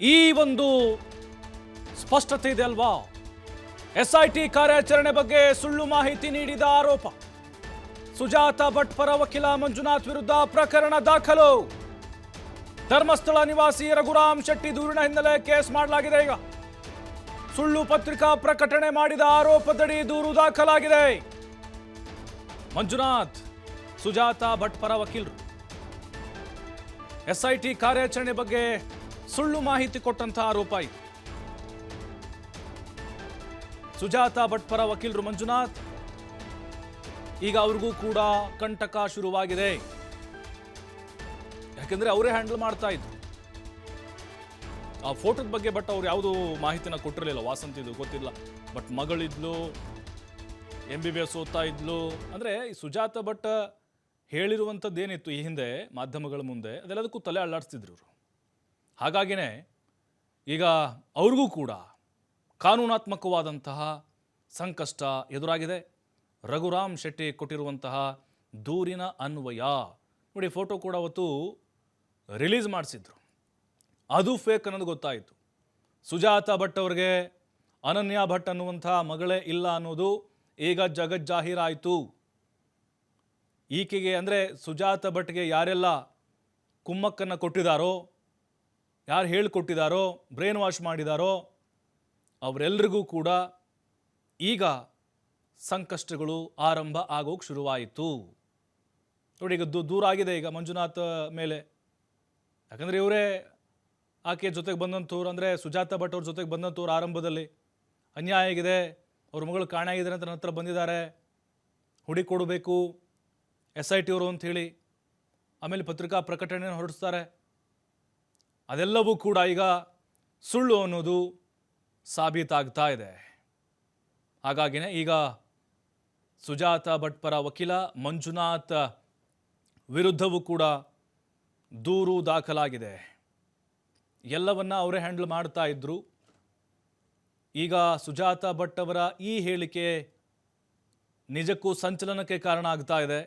ಈ ಒಂದು ಸ್ಪಷ್ಟತೆ ಇದೆ ಅಲ್ವಾ? ಎಸ್ಐಟಿ ಕಾರ್ಯಾಚರಣೆ ಬಗ್ಗೆ ಸುಳ್ಳು ಮಾಹಿತಿ ನೀಡಿದ ಆರೋಪ. ಸುಜಾತ ಭಟ್ ಪರ ವಕೀಲ ಮಂಜುನಾಥ್ ವಿರುದ್ಧ ಪ್ರಕರಣ ದಾಖಲು. ಧರ್ಮಸ್ಥಳ ನಿವಾಸಿ ರಘುರಾಮ್ ಶೆಟ್ಟಿ ದೂರಿನ ಹಿನ್ನೆಲೆ ಕೇಸ್ ಮಾಡಲಾಗಿದೆ ಈಗ. ಸುಳ್ಳು ಪತ್ರಿಕಾ ಪ್ರಕಟಣೆ ಮಾಡಿದ ಆರೋಪದಡಿ ದೂರು ದಾಖಲಾಗಿದೆ. ಮಂಜುನಾಥ್, ಸುಜಾತ ಭಟ್ ಪರ ವಕೀಲರು. ಎಸ್ಐಟಿ ಕಾರ್ಯಾಚರಣೆ ಬಗ್ಗೆ ಸುಳ್ಳು ಮಾಹಿತಿ ಕೊಟ್ಟಂತಹ ಆರೋಪ ಇದು. ಸುಜಾತ ಭಟ್ ಪರ ವಕೀಲರು ಮಂಜುನಾಥ್ ಈಗ ಅವ್ರಿಗೂ ಕೂಡ ಕಂಟಕ ಶುರುವಾಗಿದೆ. ಯಾಕೆಂದ್ರೆ ಅವರೇ ಹ್ಯಾಂಡಲ್ ಮಾಡ್ತಾ ಇದ್ರು. ಆ ಫೋಟೋದ ಬಗ್ಗೆ ಬಟ್ ಅವ್ರು ಯಾವುದು ಮಾಹಿತಿನ ಕೊಟ್ಟಿರಲಿಲ್ಲ ವಾಸಂತಿದು ಗೊತ್ತಿಲ್ಲ. ಬಟ್ ಮಗಳಿದ್ಲು ಎಂ ಬಿ ಬಿ ಎಸ್ ಓದ್ತಾ ಇದ್ಲು. ಅಂದರೆ ಸುಜಾತ ಭಟ್ ಹೇಳಿರುವಂಥದ್ದು ಏನಿತ್ತು ಈ ಹಿಂದೆ, ಮಾಧ್ಯಮಗಳ ಮುಂದೆ, ಅದೆಲ್ಲದಕ್ಕೂ ತಲೆ ಅಲ್ಲಾಡಿಸ್ತಿದ್ರು ಹಾಗಾಗಿನೇ ಈಗ ಅವ್ರಿಗೂ ಕೂಡ ಕಾನೂನಾತ್ಮಕವಾದಂತಹ ಸಂಕಷ್ಟ ಎದುರಾಗಿದೆ. ರಘುರಾಮ್ ಶೆಟ್ಟಿ ಕೊಟ್ಟಿರುವಂತಹ ದೂರಿನ ಅನ್ವಯ. ನೋಡಿ, ಫೋಟೋ ಕೂಡ ಅವತ್ತು ರಿಲೀಸ್ ಮಾಡಿಸಿದ್ರು. ಅದು ಫೇಕ್ ಅನ್ನೋದು ಗೊತ್ತಾಯಿತು. ಸುಜಾತ ಭಟ್ ಅವ್ರಿಗೆ ಅನನ್ಯ ಭಟ್ ಅನ್ನುವಂಥ ಮಗಳೇ ಇಲ್ಲ ಅನ್ನೋದು ಈಗ ಜಗಜ್ಜಾಹೀರಾಯಿತು ಈಕೆಗೆ ಅಂದರೆ ಸುಜಾತ ಭಟ್ಗೆ ಯಾರೆಲ್ಲ ಕುಮ್ಮಕ್ಕನ್ನು ಕೊಟ್ಟಿದ್ದಾರೋ ಯಾರು ಹೇಳಿಕೊಟ್ಟಿದ್ದಾರೋ ಬ್ರೈನ್ ವಾಶ್ ಮಾಡಿದಾರೋ ಅವರೆಲ್ಲರಿಗೂ ಕೂಡ ಈಗ ಸಂಕಷ್ಟಗಳು ಆರಂಭ ಆಗೋಕೆ ಶುರುವಾಯಿತು. ನೋಡಿ ಈಗ ದೂ- ದೂರ ಆಗಿದೆ ಈಗ ಮಂಜುನಾಥ್ ಮೇಲೆ. ಯಾಕಂದರೆ ಇವರೇ ಆಕೆ ಜೊತೆಗೆ ಬಂದಂಥವ್ರು ಅಂದರೆ ಸುಜಾತ ಭಟ್ ಅವ್ರ ಜೊತೆಗೆ ಬಂದಂಥವ್ರು ಆರಂಭದಲ್ಲಿ. ಅನ್ಯಾಯ ಆಗಿದೆ, ಅವ್ರ ಮಗಳು ಕಾಣೆಯಾಗಿದ್ದಾರೆ ಅಂತ ನನ್ನ ಬಂದಿದ್ದಾರೆ. ಹುಡಿ ಕೊಡಬೇಕು, ಎಸ್ ಐ ಟಿ ಅವರು ಅಂಥೇಳಿ. ಆಮೇಲೆ ಪತ್ರಿಕಾ ಪ್ರಕಟಣೆಯನ್ನು ಹೊರಡಿಸ್ತಾರೆ. ಅದೆಲ್ಲವೂ ಕೂಡ ಈಗ ಸುಳ್ಳು ಅನ್ನೋದು ಸಾಬೀತಾಗ್ತಾ ಇದೆ. ಹಾಗಾಗಿನೇ ಈಗ ಸುಜಾತ ಭಟ್ ಪರ ವಕೀಲ ಮಂಜುನಾಥ್ ವಿರುದ್ಧವೂ ಕೂಡ ದೂರು ದಾಖಲಾಗಿದೆ. ಎಲ್ಲವನ್ನ ಅವರೇ ಹ್ಯಾಂಡಲ್ ಮಾಡ್ತಾ ಇದ್ರು. ಈಗ ಸುಜಾತ ಭಟ್ ಅವರ ಈ ಹೇಳಿಕೆ ನಿಜಕ್ಕೂ ಸಂಚಲನಕ್ಕೆ ಕಾರಣ ಆಗ್ತಾ ಇದೆ.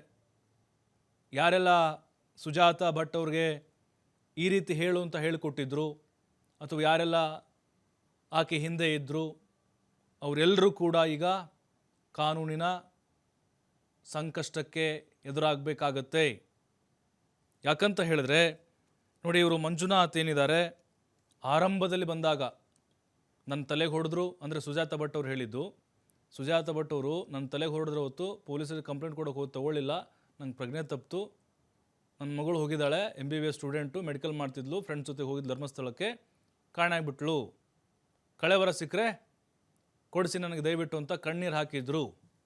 ಯಾರೆಲ್ಲ ಸುಜಾತ ಭಟ್ ಅವ್ರಿಗೆ ಈ ರೀತಿ ಹೇಳು ಅಂತ ಹೇಳಿಕೊಟ್ಟಿದ್ರು. ಅಥವಾ ಯಾರೆಲ್ಲ ಆಕೆ ಹಿಂದೆ ಇದ್ದರು ಅವರೆಲ್ಲರೂ ಕೂಡ ಈಗ ಕಾನೂನಿನ ಸಂಕಷ್ಟಕ್ಕೆ ಎದುರಾಗಬೇಕಾಗತ್ತೆ. ಯಾಕಂತ ಹೇಳಿದ್ರೆ, ನೋಡಿ ಇವರು ಮಂಜುನಾಥ್ ಏನಿದ್ದಾರೆ, ಆರಂಭದಲ್ಲಿ ಬಂದಾಗ ನನ್ನ ತಲೆಗೆ ಹೊಡೆದ್ರು ಅಂದರೆ ಸುಜಾತ ಭಟ್ ಅವ್ರು ಹೇಳಿದ್ದು. ಸುಜಾತ ಭಟ್ ಅವರು ನನ್ನ ತಲೆಗೆ ಹೊಡೆದ್ರೆ ಹೊತ್ತು ಪೊಲೀಸರಿಗೆ ಕಂಪ್ಲೇಂಟ್ ಕೊಡೋಕೆ ಹೋಗಿ ತಗೊಳ್ಳಿಲ್ಲ, ನಂಗೆ ಪ್ರಜ್ಞೆ ತಪ್ಪಿತು ನನ್ನ ಮಗಳು ಹೋಗಿದ್ದಾಳೆ M B B S student medical ಮಾಡ್ತಿದ್ಲು friends ಜೊತೆ ಹೋಗಿದ್ದು ಧರ್ಮಸ್ಥಳಕ್ಕೆ. ಕಾಣಾಗ್ಬಿಟ್ಲು ಕಳೆವರ ಸಿಕ್ಕರೆ ಕೊಡಿಸಿ ನನಗೆ ದಯವಿಟ್ಟು ಅಂತ ಕಣ್ಣೀರು ಹಾಕಿದ್ರು.